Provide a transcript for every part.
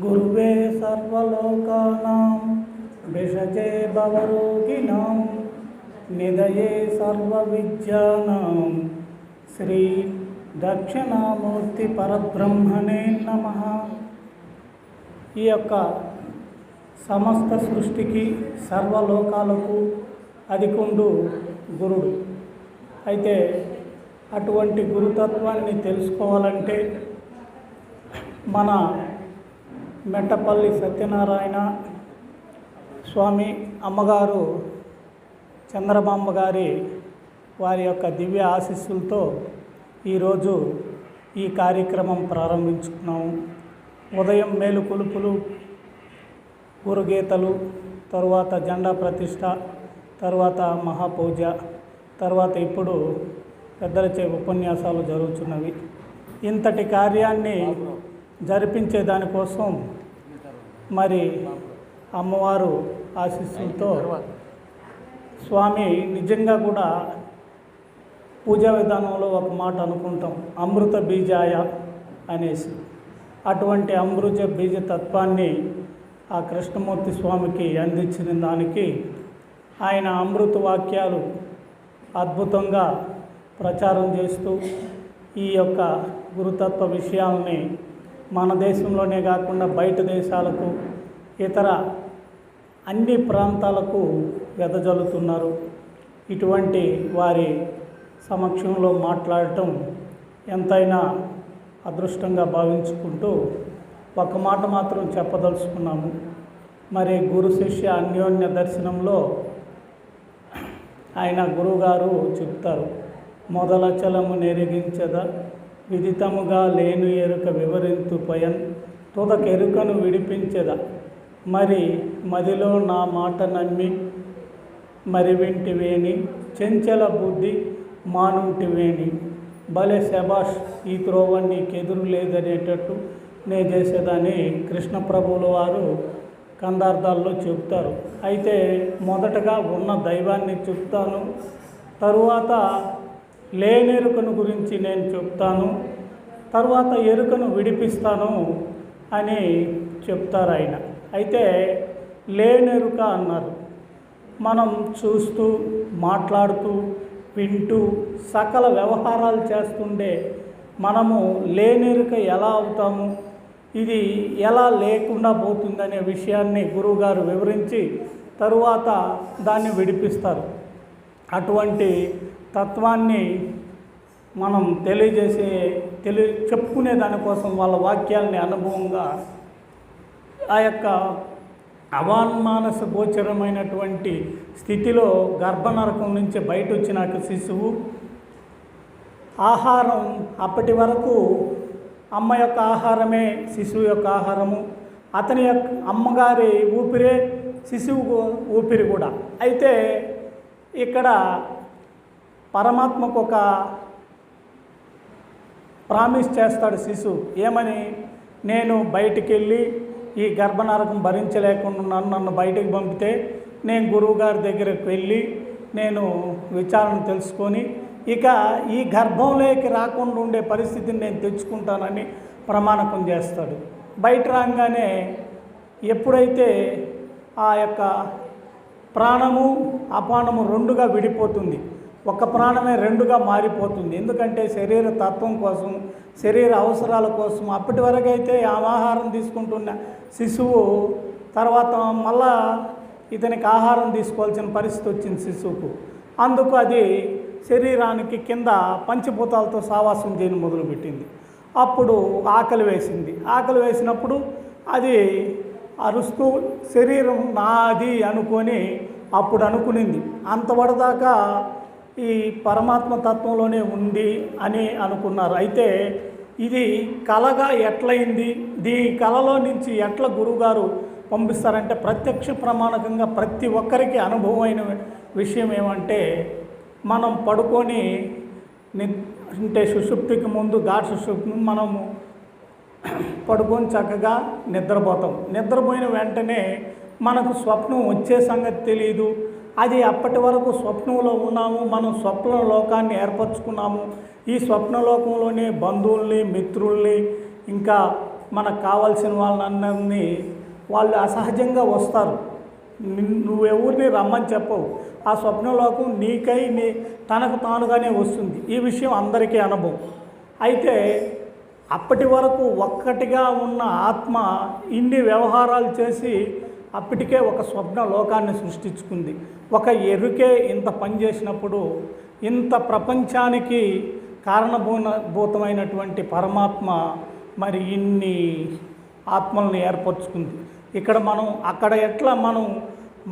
గురువే సర్వలోకానాం విషజే భవరోగిణాం నిదయే సర్వవిద్యానాం శ్రీ దక్షిణామూర్తి పరబ్రహ్మణే నమ ఈ యొక్క సమస్త సృష్టికి సర్వలోకాలకు అధికుండు గురుడు. అయితే అటువంటి గురుతత్వాన్ని తెలుసుకోవాలంటే మన మెట్టపల్లి సత్యనారాయణ స్వామి అమ్మగారు చంద్రబాంబ గారి వారి యొక్క దివ్య ఆశీస్సులతో ఈరోజు ఈ కార్యక్రమం ప్రారంభించుకున్నాము. ఉదయం మేలుకొలుపులు గురుగీతలు తరువాత జెండా ప్రతిష్ట తర్వాత మహాపూజ తర్వాత ఇప్పుడు పెద్దలచే ఉపన్యాసాలు జరుగుతున్నవి. ఇంతటి కార్యాన్ని జరిపించే దానికోసం మరి అమ్మవారు ఆశీస్సులతో స్వామి నిజంగా కూడా పూజా విధానంలో ఒక మాట అనుకుంటాం అమృత బీజాయ అనేసి. అటువంటి అమృత బీజ తత్వాన్ని ఆ కృష్ణమూర్తి స్వామికి అందించిన దానికి ఆయన అమృత వాక్యాలు అద్భుతంగా ప్రచారం చేస్తూ ఈ యొక్క గురుతత్వ విషయాల్ని మన దేశంలోనే కాకుండా బయట దేశాలకు ఇతర అన్ని ప్రాంతాలకు వెదజల్లుతున్నారు. ఇటువంటి వారి సమక్షంలో మాట్లాడటం ఎంతైనా అదృష్టంగా భావించుకుంటూ ఒక మాట మాత్రం చెప్పదలుచుకున్నాము. మరి గురు శిష్య అన్యోన్య దర్శనంలో ఆయన గురువుగారు చెప్తారు మొదలచలము నెరిగించదా? విదితముగా లేను ఎరుక వివరింతు పయన్. తుదకెరుకను విడిపించద. మరి మదిలో నా మాట నమ్మి మరి వింటివేని. చెంచల బుద్ధి మానుంటివేని. భలే శబాష్ ఈ త్రోవ నీకెదురు లేదనేటట్టు నే చేసేదని కృష్ణ ప్రభువుల వారు కందార్థాల్లో చెప్తారు అయితే మొదటగా ఉన్న దైవాన్ని చెప్తాను. తరువాత లేని ఎరుకను గురించి నేను చెప్తాను తర్వాత ఎరుకను విడిపిస్తాను అని చెప్తారు ఆయన. అయితే లేనెరుక అన్నారు మనం చూస్తూ మాట్లాడుతూ వింటూ సకల వ్యవహారాలు చేస్తుండే మనము లేనెరుక ఎలా అవుతాము? ఇది ఎలా లేకుండా పోతుందనే విషయాన్ని గురువుగారు వివరించి తరువాత దాన్ని విడిపిస్తారు. అటువంటి తత్వాన్ని మనం తెలియజేసే తెలి చెప్పుకునే దానికోసం వాళ్ళ వాక్యాల్ని అనుభవంగా ఆ యొక్క అవాన్మానస గోచరమైనటువంటి స్థితిలో గర్భనరకం నుంచి బయట వచ్చినాక శిశువు ఆహారం అప్పటి వరకు అమ్మ యొక్క ఆహారమే శిశువు యొక్క ఆహారము. అతని యొక్క అమ్మగారి ఊపిరే శిశువు ఊపిరి కూడా. అయితే ఇక్కడ పరమాత్మకు ఒక ప్రామిస్ చేస్తాడు శిశువు ఏమని? నేను బయటికి వెళ్ళి ఈ గర్భనరకం భరించలేకుండా నన్ను బయటికి పంపితే నేను గురువుగారి దగ్గరకు వెళ్ళి నేను విచారణ తెలుసుకొని ఇక ఈ గర్భంలోకి రాకుండా ఉండే పరిస్థితిని నేను తెచ్చుకుంటానని ప్రమాణకం చేస్తాడు. బయట రాగానే ఎప్పుడైతే ఆ యొక్క ప్రాణము అపానము రెండుగా విడిపోతుంది. ఒక ప్రాణమే రెండుగా మారిపోతుంది. ఎందుకంటే శరీర తత్వం కోసం శరీర అవసరాల కోసం అప్పటి వరకు అయితే ఆహారం తీసుకుంటున్న శిశువు తర్వాత మళ్ళా ఇతనికి ఆహారం తీసుకోవాల్సిన పరిస్థితి వచ్చింది శిశువుకు. అందుకు అది శరీరానికి కింద పంచభూతాలతో సావాసం చేయని మొదలుపెట్టింది. అప్పుడు ఆకలి వేసింది. ఆకలి వేసినప్పుడు అది అరుస్తూ శరీరం నాది అనుకొని అప్పుడు అనుకునింది. అంతవరదాకా ఈ పరమాత్మ తత్వంలోనే ఉంది అని అనుకున్నారు. అయితే ఇది కళగా ఎట్లయింది? దీ కళలో నుంచి ఎట్ల గురువుగారు పంపిస్తారంటే ప్రత్యక్ష ప్రమాణకంగా ప్రతి ఒక్కరికి అనుభవమైన విషయం ఏమంటే మనం పడుకొని అంటే సుషుప్తికి ముందు ఘాట్ సుషుప్తి మనము పడుకొని చక్కగా నిద్రపోతాం. నిద్రపోయిన వెంటనే మనకు స్వప్నం వచ్చే సంగతి తెలియదు అది అప్పటి వరకు స్వప్నంలో ఉన్నాము. మనం స్వప్న లోకాన్ని ఏర్పరచుకున్నాము. ఈ స్వప్న లోకంలోనే బంధువుల్ని మిత్రుల్ని ఇంకా మనకు కావాల్సిన వాళ్ళని వాళ్ళు అసహజంగా వస్తారు. నువ్వెవరిని రమ్మని చెప్పవు. ఆ స్వప్నలోకం నీకై నీ తనకు తానుగానే వస్తుంది. ఈ విషయం అందరికీ అనుభవం. అయితే అప్పటి వరకు ఒక్కటిగా ఉన్న ఆత్మ ఇన్ని వ్యవహారాలు చేసి అప్పటికే ఒక స్వప్న లోకాన్ని సృష్టించుకుంది. ఒక ఎరుకే ఇంత పని చేసినప్పుడు ఇంత ప్రపంచానికి కారణభూతమైనటువంటి పరమాత్మ మరి ఇన్ని ఆత్మలను ఏర్పరచుకుంది. ఇక్కడ మనం అక్కడ ఎట్లా మనం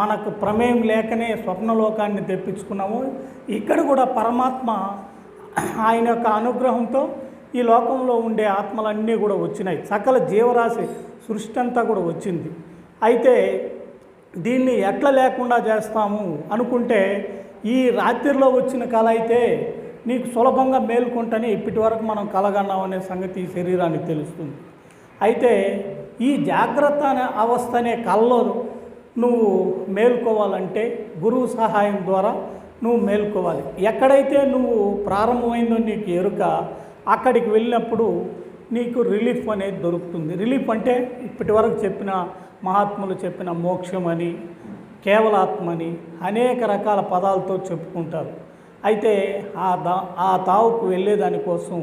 మనకు ప్రమేయం లేకనే స్వప్నలోకాన్ని తెప్పించుకున్నాము ఇక్కడ కూడా పరమాత్మ ఆయన యొక్క అనుగ్రహంతో ఈ లోకంలో ఉండే ఆత్మలన్నీ కూడా వచ్చినాయి. సకల జీవరాశి సృష్టి అంతా కూడా వచ్చింది. అయితే దీన్ని ఎట్లా లేకుండా చేస్తాము అనుకుంటే ఈ రాత్రిలో వచ్చిన కళ అయితే నీకు సులభంగా మేల్కొంటని ఇప్పటి వరకు మనం కలగన్నాం అనే సంగతి ఈ శరీరానికి తెలుస్తుంది. అయితే ఈ జాగ్రత్త అనే అవస్థ అనే కళలో నువ్వు మేల్కోవాలంటే గురువు సహాయం ద్వారా నువ్వు మేల్కోవాలి. ఎక్కడైతే నువ్వు ప్రారంభమైందో నీకు ఎరుక అక్కడికి వెళ్ళినప్పుడు నీకు రిలీఫ్ అనేది దొరుకుతుంది. రిలీఫ్ అంటే ఇప్పటి వరకు చెప్పిన మహాత్ములు చెప్పిన మోక్షం అని కేవలాత్మని అనేక రకాల పదాలతో చెప్పుకుంటారు. అయితే ఆ దా ఆ తావుకు వెళ్ళేదానికోసం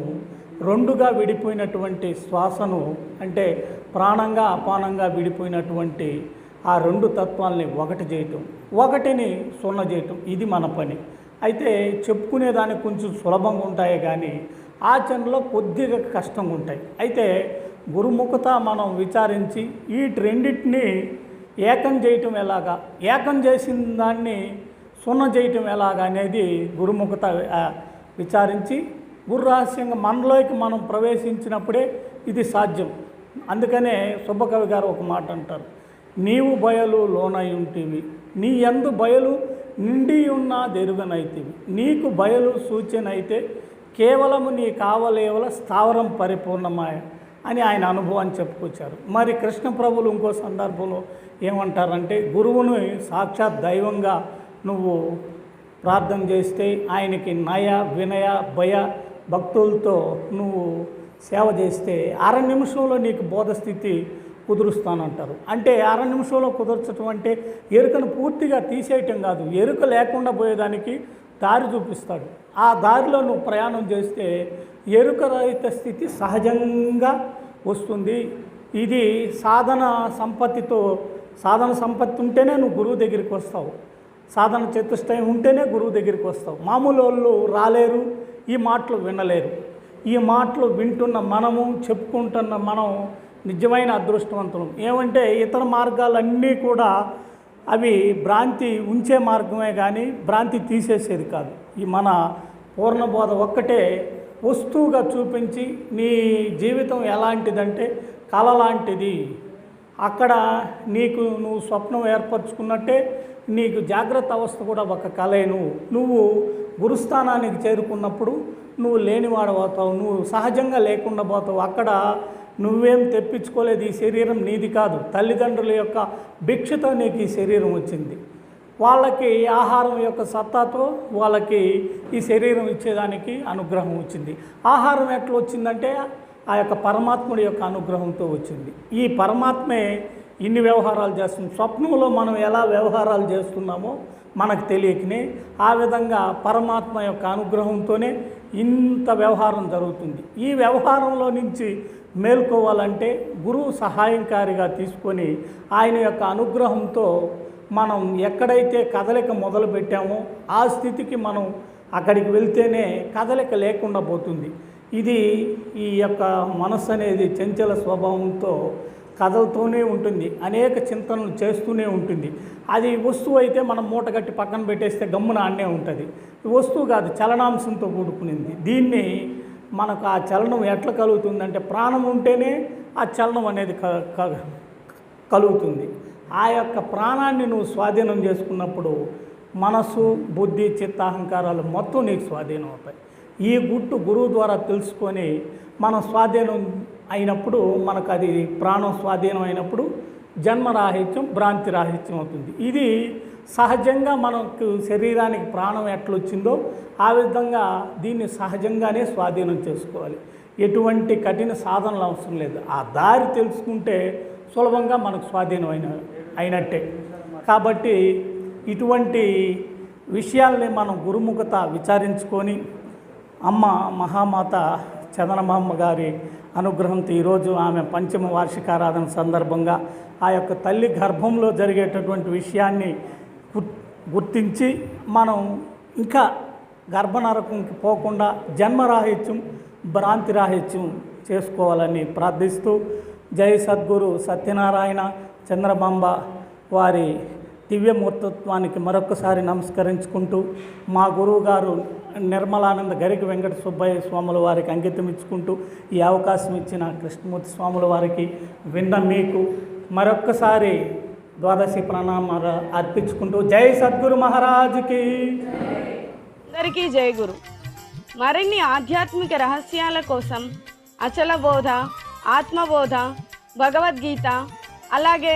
రెండుగా విడిపోయినటువంటి శ్వాసను అంటే ప్రాణంగా అపానంగా విడిపోయినటువంటి ఆ రెండు తత్వాల్ని ఒకటి చేయటం ఒకటిని సున్న చేయటం ఇది మన పని. అయితే చెప్పుకునేదానికి కొంచెం సులభంగా ఉంటాయి కానీ ఆచరణలో కొద్దిగా కష్టంగా ఉంటాయి. అయితే గురుముఖత మనం విచారించి ఈ రెండింటిని ఏకం చేయటం ఎలాగా? ఏకం చేసిన దాన్ని సున్న చేయటం ఎలాగా అనేది గురుముఖత విచారించి గురు రహస్యంగా మనలోకి మనం ప్రవేశించినప్పుడే ఇది సాధ్యం. అందుకనే సుబ్బకవి గారు ఒక మాట అంటారు. నీవు బయలు లోనై ఉంటివి నీ ఎందు బయలు నిండి ఉన్న దెరుగనైతివి. నీకు బయలు సూచన అయితే కేవలము నీ కావలేవల స్థావరం పరిపూర్ణమాయ అని ఆయన అనుభవాన్ని చెప్పుకొచ్చారు. మరి కృష్ణ ప్రభులు ఇంకో సందర్భంలో ఏమంటారంటే గురువుని సాక్షాత్ దైవంగా నువ్వు ప్రార్థన చేస్తే ఆయనకి నయ వినయ భయ భక్తులతో నువ్వు సేవ చేస్తే అర నిమిషంలో నీకు బోధ స్థితి కుదురుస్తానంటారు. అంటే అర నిమిషంలో కుదర్చడం అంటే ఎరుకను పూర్తిగా తీసేయటం కాదు. ఎరుక లేకుండా పోయేదానికి దారి చూపిస్తాడు. ఆ దారిలో నువ్వు ప్రయాణం చేస్తే ఎరుక రహిత స్థితి సహజంగా వస్తుంది. ఇది సాధన సంపత్తితో సాధన సంపత్తి ఉంటేనే నువ్వు గురువు దగ్గరికి వస్తావు. సాధన చతుష్టయం ఉంటేనే గురువు దగ్గరికి వస్తావు. మామూలు వాళ్ళు రాలేరు ఈ మాటలు వినలేరు. ఈ మాటలు వింటున్న మనము చెప్పుకుంటున్న మనం నిజమైన అదృష్టవంతులం. ఏమంటే ఇతర మార్గాలన్నీ కూడా అవి భ్రాంతి ఉంచే మార్గమే కానీ భ్రాంతి తీసేసేది కాదు. ఈ మన పూర్ణబోధ ఒక్కటే వస్తువుగా చూపించి నీ జీవితం ఎలాంటిదంటే కళ లాంటిది. అక్కడ నీకు నువ్వు స్వప్నం ఏర్పరచుకున్నట్టే నీకు జాగ్రత్త అవస్థ కూడా ఒక కళను. నువ్వు గురుస్థానానికి చేరుకున్నప్పుడు నువ్వు లేనివాడబోతావు నువ్వు సహజంగా లేకుండా పోతావు. అక్కడ నువ్వేం తెప్పించుకోలేదు ఈ శరీరం నీది కాదు. తల్లిదండ్రుల యొక్క భిక్షతో నీకు ఈ శరీరం వచ్చింది. వాళ్ళకి ఆహారం యొక్క సత్తాతో వాళ్ళకి ఈ శరీరం ఇచ్చేదానికి అనుగ్రహం వచ్చింది. ఆహారం ఎట్లా వచ్చిందంటే ఆ యొక్క పరమాత్ముడి యొక్క అనుగ్రహంతో వచ్చింది. ఈ పరమాత్మే ఇన్ని వ్యవహారాలు చేస్తుంది. స్వప్నంలో మనం ఎలా వ్యవహారాలు చేస్తున్నామో మనకు తెలియకనే ఆ విధంగా పరమాత్మ యొక్క అనుగ్రహంతోనే ఇంత వ్యవహారం జరుగుతుంది. ఈ వ్యవహారంలో నుంచి మేల్కోవాలంటే గురువు సహాయంకారిగా తీసుకొని ఆయన యొక్క అనుగ్రహంతో మనం ఎక్కడైతే కదలిక మొదలు పెట్టామో ఆ స్థితికి మనం అక్కడికి వెళ్తేనే కదలిక లేకుండా పోతుంది. ఇది ఈ యొక్క మనస్సు అనేది చంచల స్వభావంతో కదులుతూనే ఉంటుంది. అనేక చింతనలు చేస్తూనే ఉంటుంది. అది వస్తువు అయితే మనం మూటగట్టి పక్కన పెట్టేస్తే గమ్మున అన్నే ఉంటుంది. వస్తువు కాదు చలనాంశంతో కూడుకునింది. దీన్ని మనకు ఆ చలనం ఎట్లా కలుగుతుందంటే ప్రాణం ఉంటేనే ఆ చలనం అనేది కలుగుతుంది. ఆ యొక్క ప్రాణాన్ని నువ్వు స్వాధీనం చేసుకున్నప్పుడు మనసు బుద్ధి చిత్త అహంకారాలు మొత్తం నీకు స్వాధీనం అవుతాయి. ఈ గుట్టు గురువు ద్వారా తెలుసుకొని మనం స్వాధీనం అయినప్పుడు మనకు అది ప్రాణం స్వాధీనం అయినప్పుడు జన్మరాహిత్యం భ్రాంతి రాహిత్యం అవుతుంది. ఇది సహజంగా మనకు శరీరానికి ప్రాణం ఎట్లొచ్చిందో ఆ విధంగా దీన్ని సహజంగానే స్వాధీనం చేసుకోవాలి. ఎటువంటి కఠిన సాధనలు అవసరం లేదు. ఆ దారి తెలుసుకుంటే సులభంగా మనకు స్వాధీనం అయిన అయినట్టే. కాబట్టి ఇటువంటి విషయాల్ని మనం గురుముఖత విచారించుకొని అమ్మ మహామాత చందనమామ గారి అనుగ్రహంతో ఈరోజు ఆమె పంచమ వార్షికారాధన సందర్భంగా ఆ యొక్క తల్లి గర్భంలో జరిగేటటువంటి విషయాన్ని గుర్తించి మనం ఇంకా గర్భనరకంకి పోకుండా జన్మరాహిత్యం భ్రాంతిరాహిత్యం చేసుకోవాలని ప్రార్థిస్తూ జై సద్గురు సత్యనారాయణ చంద్రబాంబ వారి దివ్యమూర్తత్వానికి మరొకసారి నమస్కరించుకుంటూ మా గురువుగారు నిర్మలానంద గరికి వెంకట సుబ్బయ్య స్వాముల వారికి అంకితం ఇచ్చుకుంటూ ఈ అవకాశం ఇచ్చిన కృష్ణమూర్తి స్వాముల వారికి విన్న మీకు మరొక్కసారి ద్వాదశి ప్రణామాలు అర్పించుకుంటూ జై సద్గురు మహారాజుకి. అందరికీ జై గురు. మరిన్ని ఆధ్యాత్మిక రహస్యాల కోసం అచల బోధ ఆత్మబోధ భగవద్గీత అలాగే